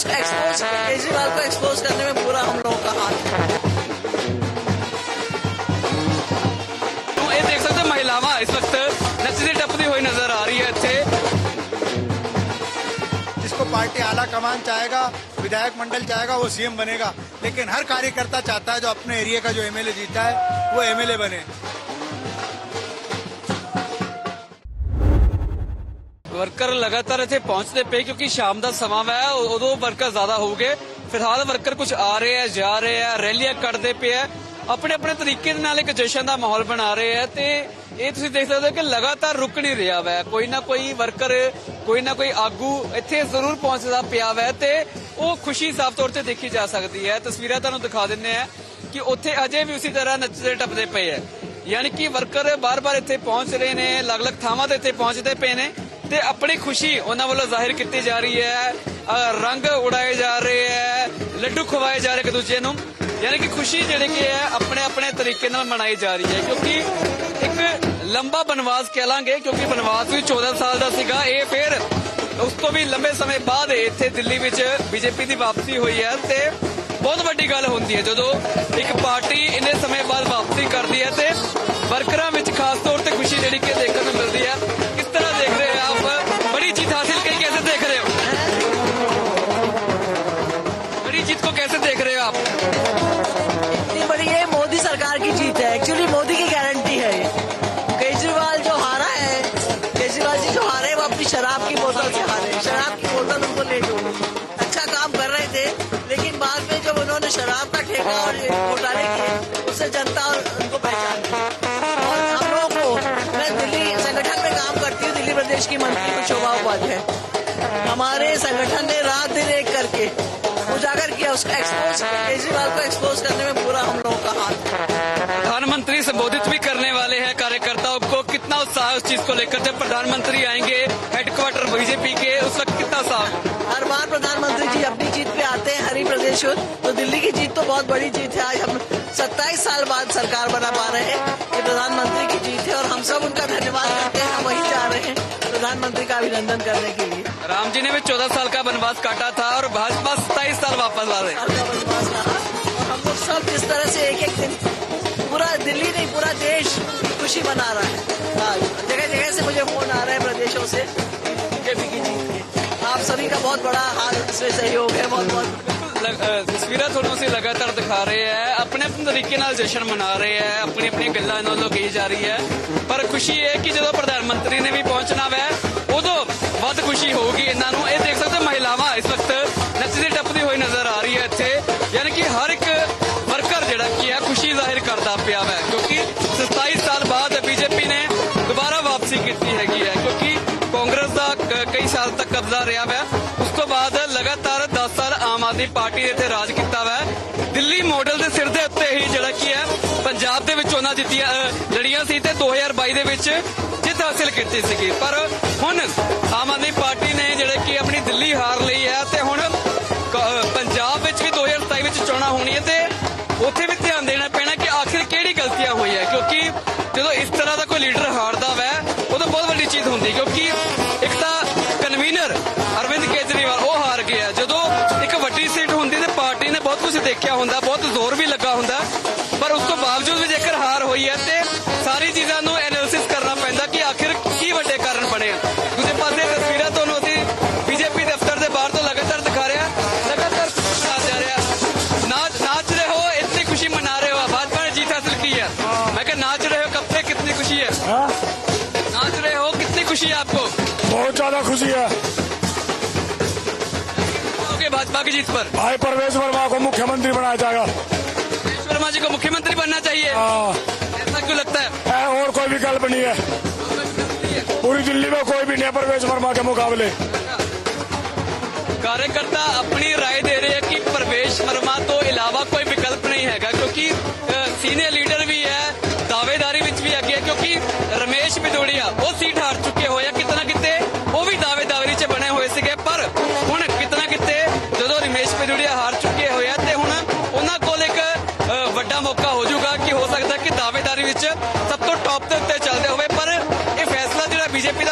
उसको एक्सपोज केजरीवाल को एक्सपोज करने में पूरा हम लोगों का हाथ है। तो इस वक्त नचती टपती हुई नज़र आ रही है जिसको पार्टी आला कमान चाहेगा विधायक मंडल चाहेगा वो सीएम बनेगा। लेकिन हर कार्यकर्ता चाहता है जो अपने एरिया का जो एमएलए जीता है वो एमएलए बने। ਵਰਕਰ ਲਗਾਤਾਰ ਇੱਥੇ ਪਹੁੰਚਦੇ ਪਏ ਕਿਉਂਕਿ ਸ਼ਾਮ ਦਾ ਸਮਾਂ ਹੈ ਉਦੋਂ ਵਰਕਰ ਜ਼ਿਆਦਾ ਹੋਊਗੇ। ਫਿਲਹਾਲ ਵਰਕਰ ਕੁਝ ਆ ਰਹੇ ਆ, ਜਾ ਰਹੇ ਆ, ਰੈਲੀਆਂ ਕੱਢਦੇ ਪਏ ਆ। ਆਪਣੇ ਆਪਣੇ ਤਰੀਕੇ ਦੇ ਨਾਲ ਇੱਕ ਜਸ਼ਨ ਦਾ ਮਾਹੌਲ ਬਣਾ ਰਹੇ ਆ ਤੇ ਇਹ ਤੁਸੀਂ ਦੇਖ ਸਕਦੇ ਹੋ ਕਿ ਲਗਾਤਾਰ ਰੁਕ ਨਹੀਂ ਰਿਹਾ ਵੈ। ਕੋਈ ਨਾ ਕੋਈ ਵਰਕਰ ਕੋਈ ਨਾ ਕੋਈ ਆਗੂ ਇੱਥੇ ਜ਼ਰੂਰ ਪਹੁੰਚਦਾ ਪਿਆ ਵੈ ਤੇ ਉਹ ਖੁਸ਼ੀ ਸਾਫ਼ ਤੌਰ ਤੇ ਦੇਖੀ ਜਾ ਸਕਦੀ ਹੈ। ਤਸਵੀਰਾਂ ਤੁਹਾਨੂੰ ਦਿਖਾ ਦਿੰਨੇ ਆ ਕਿ ਉੱਥੇ ਅਜੇ ਵੀ ਉਸੇ ਤਰ੍ਹਾਂ ਨੱਚਦੇ ਟੱਪਦੇ ਪਏ ਆ। ਯਾਨੀ ਕਿ ਵਰਕਰ ਬਾਰ-ਬਾਰ ਇੱਥੇ ਪਹੁੰਚ ਰਹੇ ਨੇ, ਅਲੱਗ-ਅਲੱਗ ਥਾਵਾਂ ਤੇ ਇੱਥੇ ਪਹੁੰਚਦੇ ਪਏ ਨੇ। ਤੇ ਆਪਣੀ ਖੁਸ਼ੀ ਉਹਨਾਂ ਵੱਲੋਂ ਜ਼ਾਹਿਰ ਕੀਤੀ ਜਾ ਰਹੀ ਹੈ। ਰੰਗ ਉਡਾਏ ਜਾ ਰਹੇ ਹੈ, ਲੱਡੂ ਖਵਾਏ ਜਾ ਰਹੇ ਇੱਕ ਦੂਜੇ ਨੂੰ। ਯਾਨੀ ਕਿ ਖੁਸ਼ੀ ਜਿਹੜੀ ਕਿ ਹੈ, ਆਪਣੇ ਆਪਣੇ ਤਰੀਕੇ ਨਾਲ ਮਨਾਈ ਜਾ ਰਹੀ ਹੈ, ਕਿਉਂਕਿ ਇੱਕ ਲੰਬਾ ਬਨਵਾਸ ਕਹਿ ਲਾਂਗੇ ਕਿਉਂਕਿ ਬਨਵਾਸ ਵੀ 14 ਸਾਲ ਦਾ ਸੀਗਾ। ਇਹ ਫਿਰ ਉਸ ਤੋਂ ਵੀ ਲੰਬੇ ਸਮੇਂ ਬਾਅਦ ਇੱਥੇ ਦਿੱਲੀ ਵਿੱਚ ਬੀਜੇਪੀ ਦੀ ਵਾਪਸੀ ਹੋਈ ਹੈ ਤੇ ਬਹੁਤ ਵੱਡੀ ਗੱਲ ਹੁੰਦੀ ਹੈ, ਜਦੋਂ ਇੱਕ ਪਾਰਟੀ ਇੰਨੇ ਸਮੇਂ ਬਾਅਦ ਵਾਪਸੀ ਕਰਦੀ ਹੈ ਤੇ ਵਰਕਰਾਂ ਵਿੱਚ ਖਾਸ ਤੌਰ ਤੇ ਖੁਸ਼ੀ ਜਿਹੜੀ ਕਿ ਦੇਖਣ ਨੂੰ ਮਿਲਦੀ ਹੈ। हमारे संगठन ने रात दिन एक करके उजागर किया। उसका एक्सपोज केजरीवाल को एक्सपोज करने में पूरा हम लोगों का हाथ। प्रधानमंत्री संबोधित भी करने वाले हैं कार्यकर्ताओं को। कितना उत्साह उस चीज़ को लेकर। जब प्रधानमंत्री आएँगे हेडक्वार्टर बीजेपी के उस वक्त कितना उत्साह हर बार प्रधानमंत्री जी अपनी जीत पे आते हैं हरी प्रदेश। तो दिल्ली की जीत तो बहुत बड़ी जीत है। आज हम 27 साल बाद सरकार बना पा रहे हैं ये प्रधानमंत्री की जीत है और हम सब उनका धन्यवाद करते हैं। हम वहीं जा रहे हैं। प्रधानमंत्री का अभिनंदन करने के जी ने भी चौदह साल का वनवास काटा था और भाजपा सत्ताईस साल वापस आ रहे साल का वनवास रहा और हम लोग सब जिस तरह से एक एक दिन पूरा दिल्ली नहीं पूरा देश खुशी मना रहा है आज जगह जगह से मुझे फोन आ रहे हैं प्रदेशों से बीजेपी की जीत के आप सभी का बहुत बड़ा हाथ इसमें सहयोग है बहुत बहुत ਲਗ- ਅ, ਤਸਵੀਰਾਂ ਤੁਹਾਨੂੰ ਅਸੀਂ ਲਗਾਤਾਰ ਦਿਖਾ ਰਹੇ ਹੈ ਆਪਣੇ ਆਪਣੇ ਤਰੀਕੇ ਨਾਲ ਜਸ਼ਨ ਮਨਾ ਰਹੇ ਹੈ ਆਪਣੀ ਆਪਣੀ ਗੱਲਾਂ ਇਹਨਾਂ ਵੱਲੋਂ ਕਹੀ ਜਾ ਰਹੀ ਹੈ ਪਰ ਖੁਸ਼ੀ ਇਹ ਹੈ ਕਿ ਜਦੋਂ ਪ੍ਰਧਾਨ ਮੰਤਰੀ ਨੇ ਵੀ ਪਹੁੰਚਣਾ ਵੈ ਉਦੋਂ ਵੱਧ ਖੁਸ਼ੀ ਹੋਊਗੀ ਇਹਨਾਂ ਨੂੰ। ਇਹ ਦੇਖ ਸਕਦੇ ਹੋ ਮਹਿਲਾਵਾਂ ਇਸ ਵਕਤ ਨੱਚਦੀ ਟੱਪਦੀ ਹੋਈ ਨਜ਼ਰ ਆ ਰਹੀ ਹੈ ਇੱਥੇ। ਯਾਨੀ ਕਿ ਹਰ ਇੱਕ ਵਰਕਰ ਜਿਹੜਾ ਕੀ ਹੈ, ਖੁਸ਼ੀ ਜ਼ਾਹਿਰ ਕਰਦਾ ਪਿਆ ਵੈ, ਕਿਉਂਕਿ 27 ਸਾਲ ਬਾਅਦ ਬੀਜੇਪੀ ਨੇ ਦੁਬਾਰਾ ਵਾਪਸੀ ਕੀਤੀ ਹੈਗੀ ਹੈ, ਕਿਉਂਕਿ ਕਾਂਗਰਸ ਦਾ ਕਈ ਸਾਲ ਤੱਕ ਕਬਜ਼ਾ ਰਿਹਾ ਵੈ। ਉਸ ਤੋਂ ਬਾਅਦ ਲਗਾਤਾਰ 10 ਸਾਲ ਆਮ ਆਦਮੀ ਪਾਰਟੀ ਨੇ ਇੱਥੇ ਰਾਜ ਕੀਤਾ ਵੈ। ਦਿੱਲੀ ਮਾਡਲ ਦੇ ਸਿਰ ਦੇ ਉੱਤੇ ਹੀ ਜਿਹੜਾ ਕੀ ਹੈ, ਪੰਜਾਬ ਦੇ ਵਿੱਚ ਉਹਨਾਂ ਜਿੱਤੀਆਂ ਲੜੀਆਂ ਸੀ ਤੇ 2022 ਦੇ ਵਿੱਚ ਹਾਸਿਲ ਕੀਤੀ ਸੀਗੀ। ਪਰ ਹੁਣ ਆਮ ਆਦਮੀ ਪਾਰਟੀ ਨੇ ਜਿਹੜੇ ਕਿ ਆਪਣੀ ਦਿੱਲੀ ਹਾਰ ਲਈ ਹੈ ਤੇ ਹੁਣ ਪੰਜਾਬ ਵਿੱਚ ਵੀ 2027 ਵਿੱਚ ਚੋਣਾਂ ਹੋਣੀਆਂ ਤੇ ਉੱਥੇ ਵੀ ਧਿਆਨ ਦੇਣਾ ਪੈਣਾ ਕਿ ਆਖਿਰ ਕਿਹੜੀ ਗਲਤੀਆਂ ਹੋਈਆਂ। ਕਿਉਂਕਿ ਜਦੋਂ ਇਸ ਤਰ੍ਹਾਂ ਦਾ ਕੋਈ ਲੀਡਰ ਹਾਰਦਾ ਵੈ, ਉਦੋਂ ਬਹੁਤ ਵੱਡੀ ਚੀਜ਼ ਹੁੰਦੀ, ਕਿਉਂਕਿ ਇੱਕ ਤਾਂ ਕਨਵੀਨਰ ਅਰਵਿੰਦ ਕੇਜਰੀਵਾਲ, ਉਹ ਹਾਰ ਗਿਆ। ਜਦੋਂ ਇੱਕ ਵੱਡੀ ਸੀਟ ਹੁੰਦੀ ਤੇ ਪਾਰਟੀ ਨੇ ਬਹੁਤ ਕੁਝ ਦੇਖਿਆ ਹੁੰਦਾ, ਬਹੁਤ ਜ਼ੋਰ ਵੀ ਲੱਗਾ ਹੁੰਦਾ। बहुत ज़्यादा खुशी है। भाजपा की जीत पर। भाई परवेश वर्मा को मुख्यमंत्री बनाया जाएगा। परवेश वर्मा जी को मुख्यमंत्री बनना चाहिए। हाँ। ऐसा क्यों लगता है? और कोई विकल्प नहीं है। पूरी दिल्ली में कोई भी नहीं परवेश वर्मा के मुकाबले। कार्यकर्ता अपनी राय दे रहे हैं कि परवेश वर्मा तो इलावा कोई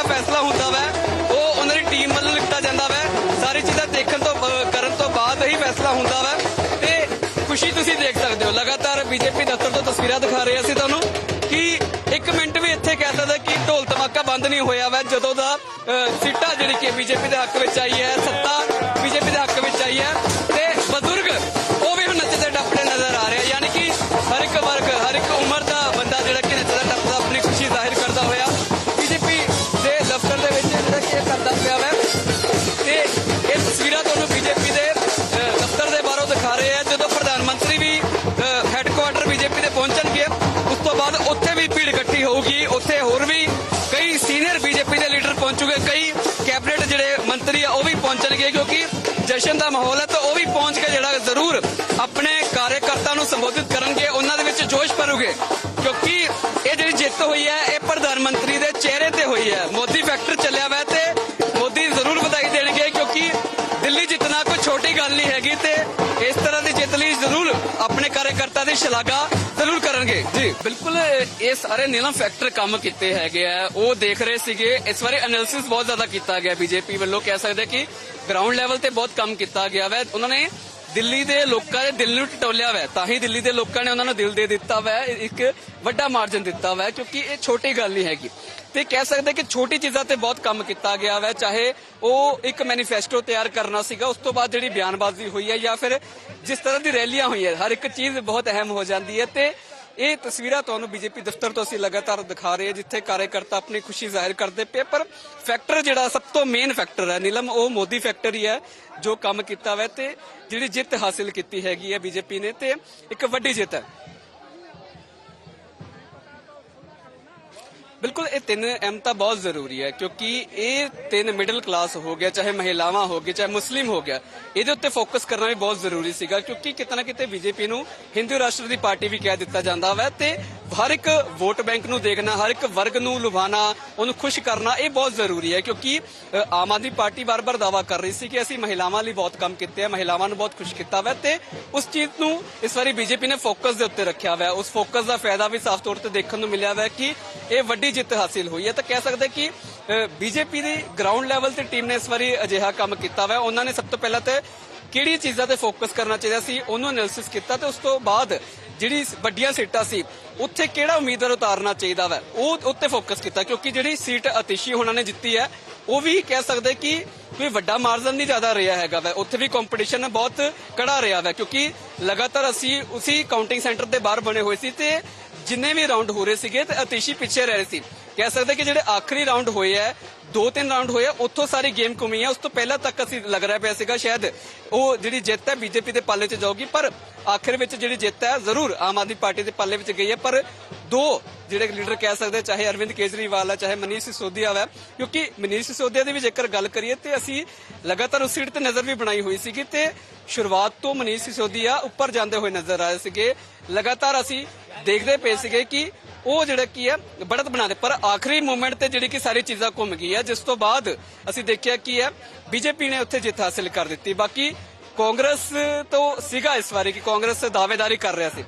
ਫੈਸਲਾ ਹੁੰਦਾ ਵੈ ਉਹ ਉਹਨਾਂ ਦੀ ਟੀਮ ਵੱਲੋਂ ਲਿੱਤਾ ਜਾਂਦਾ ਵੈ। ਸਾਰੀ ਚੀਜ਼ਾਂ ਦੇਖਣ ਤੋਂ ਕਰਨ ਤੋਂ ਬਾਅਦ ਹੀ ਫੈਸਲਾ ਹੁੰਦਾ ਵੈ। ਤੇ ਖੁਸ਼ੀ ਤੁਸੀਂ ਦੇਖ ਸਕਦੇ ਹੋ ਲਗਾਤਾਰ ਬੀਜੇਪੀ ਦਫ਼ਤਰ ਤੋਂ ਤਸਵੀਰਾਂ ਦਿਖਾ ਰਹੇ ਅਸੀਂ ਤੁਹਾਨੂੰ ਕਿ ਇੱਕ ਮਿੰਟ ਵੀ ਇੱਥੇ ਕਹਿ ਸਕਦਾ ਕਿ ਢੋਲ ਧਮਾਕਾ ਬੰਦ ਨਹੀਂ ਹੋਇਆ ਵੈ ਜਦੋਂ ਦਾ ਅਹ, ਸੀਟਾਂ ਜਿਹੜੀ ਕਿ ਬੀਜੇਪੀ ਦੇ ਹੱਕ ਵਿੱਚ ਆਈ ਹੈ ਸੱਤਾ ਬੀਜੇਪੀ ਦੇ ਕਈ ਕੈਬਨਿਟ ਜਿਹੜੇ ਮੰਤਰੀ ਆ, ਉਹ ਵੀ ਪਹੁੰਚਣਗੇ ਕਿਉਂਕਿ ਜਸ਼ਨ ਦਾ ਮਾਹੌਲ ਹੈ ਤਾਂ ਉਹ ਵੀ ਪਹੁੰਚ ਕੇ ਜਿਹੜਾ ਜ਼ਰੂਰ ਆਪਣੇ ਕਾਰਜਕਰਤਾ ਨੂੰ ਸੰਬੋਧਿਤ ਕਰਨਗੇ, ਉਹਨਾਂ ਦੇ ਵਿੱਚ ਜੋਸ਼ ਭਰੂਗੇ। ਕਿਉਂਕਿ ਇਹ ਜਿਹੜੀ ਜਿੱਤ ਹੋਈ ਹੈ, ਇਹ ਪ੍ਰਧਾਨ ਮੰਤਰੀ ਦੇ ਚਿਹਰੇ ਤੇ ਹੋਈ ਹੈ। ਮੋਦੀ ਫੈਕਟਰ ਚੱਲਿਆ ਵਾ ਤੇ ਮੋਦੀ ਜ਼ਰੂਰ ਵਧਾਈ ਦੇਣਗੇ ਕਿਉਂਕਿ ਦਿੱਲੀ ਜਿੱਤਣਾ ਕੋਈ ਛੋਟੀ ਗੱਲ ਨਹੀਂ ਹੈਗੀ ਤੇ ਇਸ ਤਰ੍ਹਾਂ ਦੀ ਜਿੱਤ ਲਈ ਜ਼ਰੂਰ ਆਪਣੇ ਕਾਰਜਕਰਤਾ ਦੀ ਸ਼ਲਾਘਾ ਜ਼ਰੂਰ ਕਰਨਗੇ। ਜੀ। ਬਿਲਕੁਲ, ਇਹ ਸਾਰੇ ਨੀਲਮ ਫੈਕਟਰ ਕੰਮ ਕੀਤੇ ਹੈਗੇ ਆ। ਉਹ ਦੇਖ ਰਹੇ ਸੀਗੇ। ਇਸ ਬਾਰੇ ਐਨਾਲਿਸਿਸ ਬਹੁਤ ਜ਼ਿਆਦਾ ਕੀਤਾ ਗਿਆ। ਬੀਜੇਪੀ ਵੱਲੋਂ ਕਹਿ ਸਕਦੇ ਕਿ ਗਰਾਊਂਡ ਲੈਵਲ ਤੇ ਬਹੁਤ ਕੰਮ ਕੀਤਾ ਗਿਆ ਵੈ। ਉਹਨਾਂ ਨੇ ਦਿੱਲੀ ਦੇ ਲੋਕਾਂ ਦੇ ਦਿਲ ਨੂੰ ਟਟੋਲਿਆ ਵੈ, ਤਾਂ ਹੀ ਦਿੱਲੀ ਦੇ ਲੋਕਾਂ ਨੇ ਉਹਨਾਂ ਨੂੰ ਦਿਲ ਦੇ ਦਿੱਤਾ ਵੈ, ਇੱਕ ਵੱਡਾ ਮਾਰਜਨ ਦਿੱਤਾ ਵੈ, ਕਿਉਂਕਿ ਇਹ ਛੋਟੀ ਗੱਲ ਨਹੀਂ ਹੈਗੀ। ਤੇ ਕਹਿ ਸਕਦੇ ਕਿ ਛੋਟੀ ਚੀਜ਼ਾਂ ਤੇ ਬਹੁਤ ਕੰਮ ਕੀਤਾ ਗਿਆ ਵੈ, ਚਾਹੇ ਉਹ ਇੱਕ ਮੈਨੀਫੈਸਟੋ ਤਿਆਰ ਕਰਨਾ ਸੀਗਾ, ਉਸ ਤੋਂ ਬਾਅਦ ਜਿਹੜੀ ਬਿਆਨਬਾਜ਼ੀ ਹੋਈ ਹੈ ਜਾਂ ਫਿਰ ਜਿਸ ਤਰ੍ਹਾਂ ਦੀ ਰੈਲੀਆਂ ਹੋਈਆਂ, ਹਰ ਇੱਕ ਚੀਜ਼ ਬਹੁਤ ਅਹਿਮ ਹੋ ਜਾਂਦੀ ਹੈ ਤੇ ਇਹ ਤਸਵੀਰਾਂ ਤੁਹਾਨੂੰ ਬੀਜੇਪੀ ਦਫ਼ਤਰ ਤੋਂ ਅਸੀਂ ਲਗਾਤਾਰ ਦਿਖਾ ਰਹੇ ਹਾਂ, ਜਿੱਥੇ ਕਾਰਜਕਰਤਾ ਆਪਣੀ ਖੁਸ਼ੀ ਜ਼ਾਹਿਰ ਕਰਦੇ ਪਏ ਪਰ ਫੈਕਟਰ ਜਿਹੜਾ ਸਭ ਤੋਂ ਮੇਨ ਫੈਕਟਰ ਹੈ, ਨੀਲਮ, ਉਹ ਮੋਦੀ ਫੈਕਟਰ ਹੀ ਹੈ, ਜੋ ਕੰਮ ਕੀਤਾ ਵੈ ਤੇ ਜਿਹੜੀ ਜਿੱਤ ਹਾਸਿਲ ਕੀਤੀ ਹੈਗੀ ਹੈ ਬੀਜੇਪੀ ਨੇ ਤੇ ਇੱਕ ਵੱਡੀ ਜਿੱਤ ਹੈ। ਬਿਲਕੁਲ, ਇਹ ਤਿੰਨ ਐਮ ਤਾਂ ਬਹੁਤ ਜ਼ਰੂਰੀ ਹੈ, ਕਿਉਂਕਿ ਇਹ ਤਿੰਨ ਮਿਡਲ ਕਲਾਸ ਹੋ ਗਿਆ, ਚਾਹੇ ਮਹਿਲਾਵਾਂ ਹੋ ਗਏ ਚਾਹੇ ਮੁਸਲਿਮ ਹੋ ਗਿਆ, ਇਹਦੇ ਉੱਤੇ ਫੋਕਸ ਕਰਨਾ ਵੀ ਬਹੁਤ ਜ਼ਰੂਰੀ ਸੀਗਾ, ਕਿਉਂਕਿ ਕਿਤੇ ਨਾ ਕਿਤੇ ਬੀਜੇਪੀ ਨੂੰ ਹਿੰਦੂ ਰਾਸ਼ਟਰ ਦੀ ਪਾਰਟੀ ਵੀ ਕਹਿ ਦਿੱਤਾ ਜਾਂਦਾ ਵਾ, ਤੇ ਹਰ ਇੱਕ ਵੋਟ ਬੈਂਕ ਨੂੰ ਦੇਖਣਾ, ਹਰ ਇੱਕ ਵਰਗ ਨੂੰ ਲੁਭਾਣਾ ਉਹਨੂੰ ਖੁਸ਼ ਕਰਨਾ, ਇਹ ਬਹੁਤ ਜ਼ਰੂਰੀ ਹੈ, ਕਿਉਂਕਿ ਆਮ ਆਦਮੀ ਪਾਰਟੀ ਬਾਰ-ਬਾਰ ਦਾਵਾ ਕਰ ਰਹੀ ਸੀ ਕਿ ਅਸੀਂ ਮਹਿਲਾਵਾਂ ਲਈ ਬਹੁਤ ਕੰਮ ਕੀਤੇ ਆ, ਮਹਿਲਾਵਾਂ ਨੂੰ ਬਹੁਤ ਖੁਸ਼ ਕੀਤਾ ਵਾ, ਤੇ ਉਸ ਚੀਜ਼ ਨੂੰ ਇਸ ਵਾਰੀ ਬੀਜੇਪੀ ਨੇ ਫੋਕਸ ਦੇ ਉੱਤੇ ਰੱਖਿਆ ਹੋਇਆ ਉਸ ਫੋਕਸ ਦਾ ਫਾਇਦਾ ਵੀ ਸਾਫ਼ ਤੌਰ ਤੇ ਦੇਖਣ ਨੂੰ ਮਿਲਿਆ ਹੋਇਆ ਕਿ ਇਹ ਵੱਡੀ ਜਿੱਤ ਹਾਸਿਲ ਹੋਈ ਹੈ ਤਾਂ ਕਹਿ ਸਕਦੇ ਕਿ ਬੀਜੇਪੀ ਦੀ ਗਰਾਊਂਡ ਲੈਵਲ ਤੇ ਟੀਮ ਨੇ ਇਸ ਵਾਰੀ ਅਜਿਹਾ ਕੰਮ ਕੀਤਾ ਹੋਇਆ ਉਹਨਾਂ ਨੇ ਸਭ ਤੋਂ ਪਹਿਲਾਂ ਤੇ ਕਿਹੜੀ ਚੀਜ਼ਾਂ ਤੇ ਫੋਕਸ ਕਰਨਾ ਚਾਹੀਦਾ ਸੀ, ਉਹਨੂੰ ਐਨਾਲਿਸਿਸ ਕੀਤਾ ਤੇ ਉਸ ਤੋਂ ਬਾਅਦ ਜਿਹੜੀ ਵੱਡੀਆਂ ਸੀਟਾਂ ਸੀ, ਉੱਥੇ ਕਿਹੜਾ ਉਮੀਦਵਾਰ ਉਤਾਰਨਾ ਚਾਹੀਦਾ ਵਾ, ਉਹ ਉੱਤੇ ਫੋਕਸ ਕੀਤਾ। ਕਿਉਂਕਿ ਜਿਹੜੀ ਸੀਟ ਅਤੀਸ਼ੀ ਉਹਨਾਂ ਨੇ ਜਿੱਤੀ ਹੈ, ਉਹ ਵੀ ਕਹਿ ਸਕਦੇ ਕਿ ਕੋਈ ਵੱਡਾ ਮਾਰਜਨ ਨਹੀਂ ਜ਼ਿਆਦਾ ਰਿਹਾ ਹੈਗਾ ਵਾ। ਉੱਥੇ ਵੀ ਕੰਪੀਟੀਸ਼ਨ ਬਹੁਤ ਕੜਾ ਰਿਹਾ ਵਾ, ਕਿਉਂਕਿ ਲਗਾਤਾਰ ਅਸੀਂ ਉਸੇ ਕਾਊਂਟਿੰਗ ਸੈਂਟਰ ਦੇ ਬਾਹਰ ਬਣੇ ਹੋਏ ਸੀ ਤੇ ਜਿੰਨੇ ਵੀ ਰਾਉਂਡ ਹੋ ਰਹੇ ਸੀਗੇ ਤੇ ਅਤੀਸ਼ੀ ਪਿੱਛੇ ਰਹਿ ਰਹੇ ਸੀ। ਕਹਿ ਸਕਦੇ ਕਿ ਜਿਹੜੇ ਆਖਰੀ ਰਾਉਂਡ ਹੋਏ ਆ ਦੋ ਤਿੰਨ ਰਾਉਂਡ ਹੋਏ ਆ ਉੱਥੋਂ ਸਾਰੀ ਗੇਮ ਘੁੰਮੀ ਹੈ ਉਸ ਤੋਂ ਪਹਿਲਾਂ ਤੱਕ ਅਸੀਂ ਲੱਗ ਰਿਹਾ ਪਿਆ ਸੀਗਾ ਸ਼ਾਇਦ ਉਹ ਜਿਹੜੀ ਜਿੱਤ ਹੈ ਬੀਜੇਪੀ ਦੇ ਪੱਲੇ 'ਚ ਜਾਊਗੀ, ਪਰ ਆਖਿਰ ਵਿੱਚ ਜਿਹੜੀ ਜਿੱਤ ਹੈ ਜ਼ਰੂਰ ਆਮ ਆਦਮੀ ਪਾਰਟੀ ਦੇ ਪੱਲੇ ਵਿੱਚ ਗਈ ਹੈ ਪਰ ਦੋ ਜਿਹੜੇ ਲੀਡਰ ਕਹਿ ਸਕਦੇ ਚਾਹੇ ਅਰਵਿੰਦ ਕੇਜਰੀਵਾਲ ਹੈ ਚਾਹੇ ਮਨੀਸ਼ ਸਿਸੋਦੀਆ ਹੈ ਕਿਉਂਕਿ ਮਨੀਸ਼ ਸਿਸੋਦੀਆ ਦੀ ਵੀ ਜੇਕਰ ਗੱਲ ਕਰੀਏ ਤੇ ਅਸੀਂ ਲਗਾਤਾਰ ਉਸ ਸੀਟ ਤੇ ਨਜ਼ਰ ਵੀ ਬਣਾਈ ਹੋਈ ਸੀਗੀ ਤੇ ਸ਼ੁਰੂਆਤ ਤੋਂ ਮਨੀਸ਼ ਸਿਸੋਦੀਆ ਉੱਪਰ ਜਾਂਦੇ ਹੋਏ ਨਜ਼ਰ ਆਏ ਸੀਗੇ। ਲਗਾਤਾਰ ਅਸੀਂ ਦੇਖਦੇ ਪਏ ਸੀਗੇ ਕਿ ਉਹ ਜਿਹੜਾ ਕੀ ਹੈ ਬੜਤ ਬਣਾ ਦੇ ਪਰ ਆਖਰੀ ਮੂਮੈਂਟ ਤੇ ਜਿਹੜੀ ਕਿ ਸਾਰੀ ਚੀਜ਼ਾਂ ਘੁੰਮ ਗਈ ਹੈ ਜਿਸ ਤੋਂ ਬਾਅਦ ਅਸੀਂ ਦੇਖਿਆ ਕੀ ਹੈ ਬੀਜੇਪੀ ਨੇ ਉੱਥੇ ਜਿੱਤ ਹਾਸਿਲ ਕਰ ਦਿੱਤੀ। ਬਾਕੀ ਕਾਂਗਰਸ ਤੋਂ ਸੀਗਾ ਇਸ ਵਾਰੀ ਕਿ ਕਾਂਗਰਸ ਦਾਅਵੇਦਾਰੀ ਕਰ ਰਿਹਾ ਸੀ।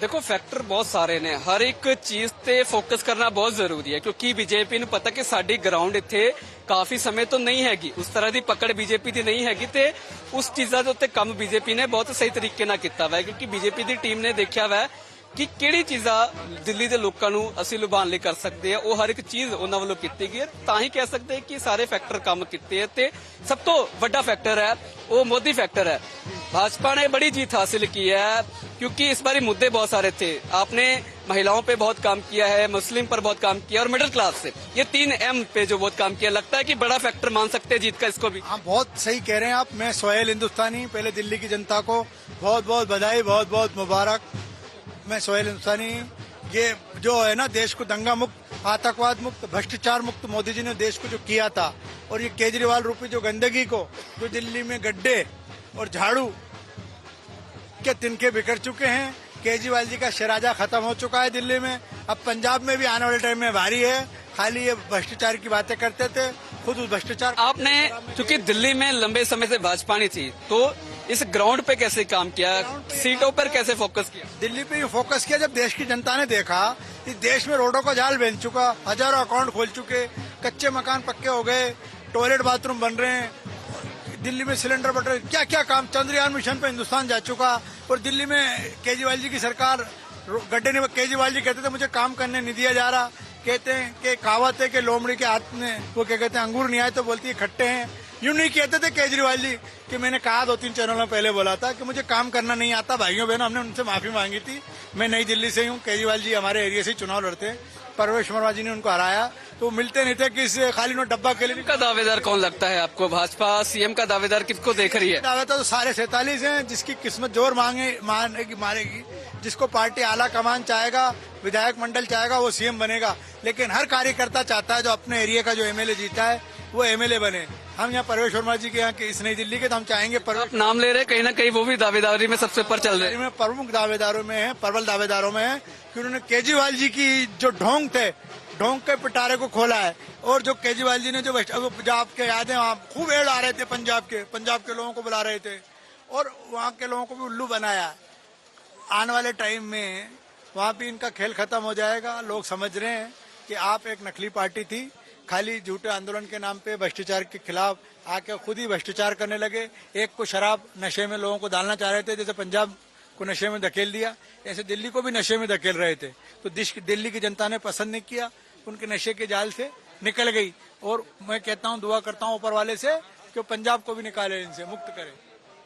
ਦੇਖੋ ਫੈਕਟਰ ਬਹੁਤ ਸਾਰੇ ਨੇ। ਹਰ ਇੱਕ ਚੀਜ਼ ਤੇ ਫੋਕਸ ਕਰਨਾ ਬਹੁਤ ਜ਼ਰੂਰੀ ਹੈ, ਕਿਉਂਕਿ ਬੀਜੇਪੀ ਨੂੰ ਪਤਾ ਕਿ ਸਾਡੀ ਗਰਾਊਂਡ ਇੱਥੇ ਕਾਫੀ ਸਮੇਂ ਤੋਂ ਨਹੀਂ ਹੈਗੀ। ਉਸ ਤਰ੍ਹਾਂ ਦੀ ਪਕੜ ਬੀਜੇਪੀ ਦੀ ਨਹੀਂ ਹੈਗੀ ਤੇ ਉਸ ਚੀਜ਼ਾਂ ਦੇ ਉੱਤੇ ਕੰਮ ਬੀਜੇਪੀ ਨੇ ਬਹੁਤ ਸਹੀ ਤਰੀਕੇ ਨਾਲ ਕੀਤਾ ਹੋਇਆ ਕਿਉਂਕਿ ਬੀਜੇਪੀ ਦੀ ਟੀਮ ਨੇ ਦੇਖਿਆ ਹੋਇਆ ਕਿ ਕਿਹੜੀ ਚੀਜ਼ਾਂ ਦਿੱਲੀ ਦੇ ਲੋਕਾਂ ਨੂੰ ਅਸੀਂ ਲੁਭਾਉਣ ਲਈ ਕਰ ਸਕਦੇ ਆ ਉਹ ਹਰ ਇੱਕ ਚੀਜ਼ ਉਹਨਾਂ ਵੱਲੋਂ ਕੀਤੀ ਗਈ ਤਾਂ ਹੀ ਕਹਿ ਸਕਦੇ ਕਿ ਸਾਰੇ ਫੈਕਟਰ ਕੰਮ ਕੀਤੇ ਹੈ ਤੇ ਸਭ ਤੋਂ ਵੱਡਾ ਫੈਕਟਰ ਹੈ, ਉਹ ਮੋਦੀ ਫੈਕਟਰ ਹੈ। ਭਾਜਪਾ ਨੇ ਬੜੀ ਜੀਤ ਹਾਸਿਲ ਕੀਤੀ ਹੈ। क्योंकि इस बारी मुद्दे बहुत सारे थे। आपने महिलाओं पे बहुत काम किया है, मुस्लिम पर बहुत काम किया और मिडिल क्लास से। ये तीन एम पे जो बहुत काम किया, लगता है कि बड़ा फैक्टर मान सकते हैं जीत का इसको भी। हाँ बहुत सही कह रहे हैं आप। मैं सोहेल हिंदुस्तानी, पहले दिल्ली की जनता को बहुत बहुत बधाई बहुत बहुत मुबारक। मैं सोहेल हिंदुस्तानी, ये जो है ना, देश को दंगा मुक्त, आतंकवाद मुक्त, भ्रष्टाचार मुक्त मोदी जी ने देश को जो किया था, और ये केजरीवाल रूपी जो गंदगी को, जो दिल्ली में गड्ढे और झाड़ू के तिनके बिखर चुके हैं। केजरीवाल जी का शराजा खत्म हो चुका है दिल्ली में। अब पंजाब में भी आने वाले टाइम में भारी है। खाली ये भ्रष्टाचार की बातें करते थे खुद उस भ्रष्टाचार आपने चूँकि दिल्ली में लंबे समय से भाजपा नहीं थी तो इस ग्राउंड पे कैसे काम किया? सीटों पर कैसे फोकस किया? दिल्ली पे ही फोकस किया जब देश की जनता ने देखा कि देश में रोडों का जाल बन चुका हज़ारों अकाउंट खोल चुके कच्चे मकान पक्के हो गए टॉयलेट बाथरूम बन रहे हैं दिल्ली में सिलेंडर बटर क्या क्या काम? चंद्रयान मिशन पे हिंदुस्तान जा चुका। और दिल्ली में केजरीवाल जी की सरकार गड्ढे ने केजरीवाल जी कहते थे, मुझे काम करने नहीं दिया जा रहा। कहते हैं कि कहावत है कि लोमड़ी के हाथ में, वो क्या कहते हैं, अंगूर नहीं आए तो बोलती है, खट्टे हैं। यूँ नहीं कहते थे केजरीवाल जी कि मैंने कहा दो तीन चैनलों में पहले बोला था कि मुझे काम करना नहीं आता, भाइयों बहनों, हमने उनसे माफ़ी मांगी थी। मैं नई दिल्ली से हूँ केजरीवाल जी हमारे एरिया से चुनाव लड़ते हैं। परवेश वर्मा जी ने उनको हराया। तो मिलते नहीं थे कि इस खाली नो डब्बा के लिए। का दावेदार कौन लगता है आपको? भाजपा सीएम का दावेदार किसको देख रही है? दावेदार तो सारे सैतालीस हैं जिसकी किस्मत ज़ोर मांगे मारेगी मारेगी। जिसको पार्टी आला कमान चाहेगा विधायक मंडल चाहेगा वो सीएम बनेगा। लेकिन हर कार्यकर्ता चाहता है जो अपने एरिया का जो एमएलए जीता है वो एमएलए बने। हम यहाँ परवेश वर्मा जी के यहाँ इस नई दिल्ली के तो हम चाहेंगे आप नाम ले रहे हैं कहीं ना कहीं वो भी दावेदारी में सबसे ऊपर चल रहे हैं। प्रमुख दावेदारों में है प्रबल दावेदारों में है कि उन्होंने केजरीवाल जी की जो ढोंग थे ढोंग के पिटारे को खोला है। और जो केजरीवाल जी ने जो जो आपके याद है, वहाँ खूब एड आ रहे थे पंजाब के। पंजाब के लोगों को बुला रहे थे। और वहाँ के लोगों को भी उल्लू बनाया। आने वाले टाइम में वहाँ भी इनका खेल खत्म हो जाएगा। लोग समझ रहे हैं कि आप एक नकली पार्टी थी। खाली झूठे आंदोलन के नाम पे भ्रष्टाचार के खिलाफ आके खुद ही भ्रष्टाचार करने लगे। एक को शराब नशे में लोगों को डालना चाह रहे थे, जैसे पंजाब को नशे में धकेल दिया। ऐसे दिल्ली को भी नशे में धकेल रहे थे। तो दिल्ली की जनता ने पसंद नहीं किया। उनके नशे के जाल से निकल गई। और मैं कहता हूँ, दुआ करता हूँ ऊपर वाले से कि पंजाब को भी निकाले इनसे, मुक्त करे।